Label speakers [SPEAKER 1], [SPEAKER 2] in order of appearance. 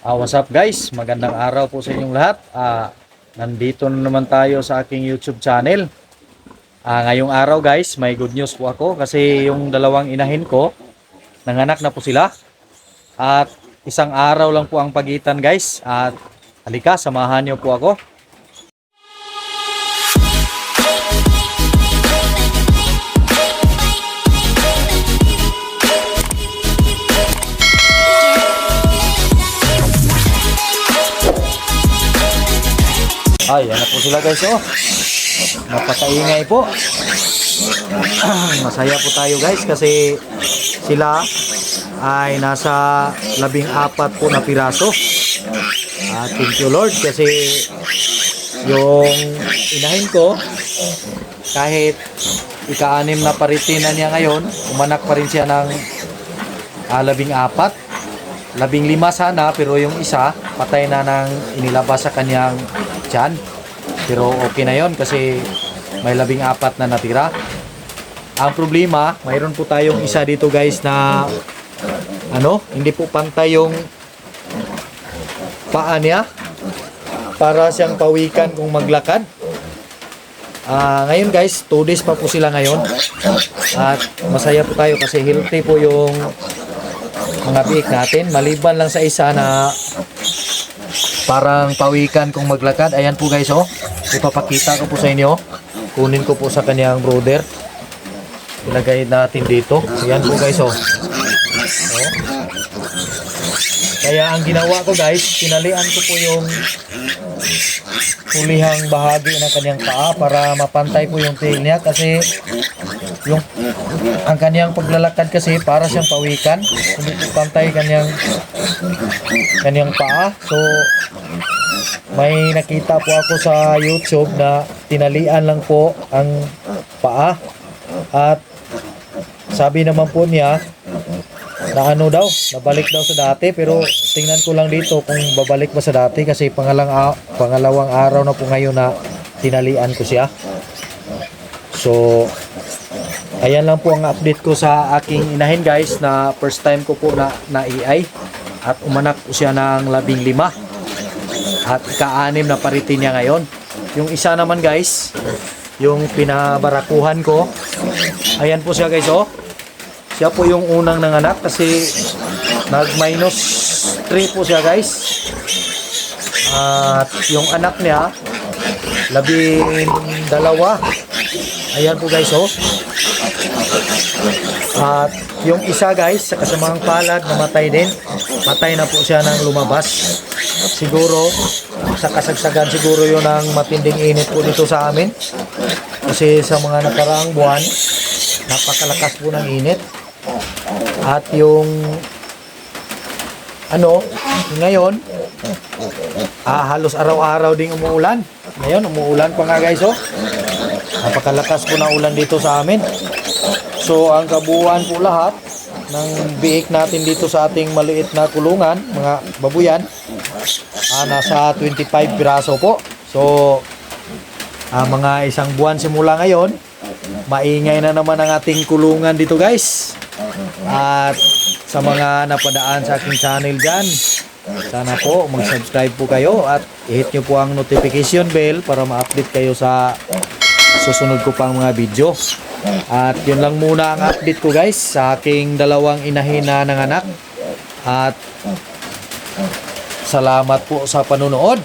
[SPEAKER 1] Ah, what's up guys? Magandang araw po sa inyong lahat. Ah, nandito na naman tayo sa aking YouTube channel. Ah, ngayong araw guys, may good news po ako kasi yung dalawang inahin ko, nanganak na po sila. At isang araw lang po ang pagitan guys. At halika, samahan niyo po ako. Ay, yan na po sila guys oh. Napakaingay po. Masaya po tayo guys kasi sila ay nasa labing apat po na piraso. At thank you Lord kasi yung inahin ko kahit ika-anim na paritinan niya ngayon, umanak pa rin siya ng ah, labing apat. Labing lima sana pero yung isa patay na nang inilabas sa kanyang tiyan. Pero okay na yon kasi may labing apat na natira. Ang problema, mayroon po tayong isa dito guys na ano, hindi po pantay yung paa niya para siyang pawikan kung maglakad. Ah, ngayon guys, 2 days pa po sila ngayon. At masaya po tayo kasi healthy po yung mga biik natin. Maliban lang sa isa na parang pawikan kung maglakad. Ayan po guys, oh. Ipapakita ko po sa inyo. Kunin ko po sa kanyang brother. Ilagay natin dito. Ayan po guys, oh. oh. Kaya ang ginawa ko guys, tinalian ko po yung hulihang bahagi ng kanyang paa para mapantay po yung tail niya kasi yung ang kanyang paglalakad kasi para siyang pawikan. Hindi pantay kanyang kanyang paa. So may nakita po ako sa YouTube na tinalian lang po ang paa. At sabi naman po niya na ano daw, nabalik daw sa dati pero tingnan ko lang dito kung babalik ba sa dati kasi pangalang pangalawang araw na po ngayon na tinalian ko siya. So ayan lang po ang update ko sa aking inahin guys na first time ko po na na AI at umanak po siya ng labing lima at ika-anim na paritin niya ngayon. Yung isa naman guys, yung pinabarakuhan ko, ayan po siya guys oh. Siya po yung unang nanganak kasi nag-minus 3 po siya guys. At yung anak niya, labing dalawa. Ayan po guys oh. At yung isa guys, sa kasamang palad, namatay din. Patay na po siya nang lumabas. Siguro, sa kasagsagan siguro yun ang matinding init po dito sa amin. Kasi sa mga nakaraang buwan, napakalakas po ng init. At yung ano, ngayon, ah, halos araw-araw ding umuulan. Ngayon, umuulan pa nga guys, oh. Napakalakas po ng ulan dito sa amin. So, ang kabuuan po lahat ng biik natin dito sa ating maliit na kulungan, mga babuyan, ah, nasa 25 piraso po. So, ah, mga isang buwan simula ngayon, maingay na naman ang ating kulungan dito guys. At sa mga napadaan sa aking channel dyan, sana po mag-subscribe po kayo at i-hit nyo po ang notification bell para ma-update kayo sa susunod ko pang mga video. At yun lang muna ang update ko guys sa aking dalawang inahin na nanganak. At salamat po sa panonood.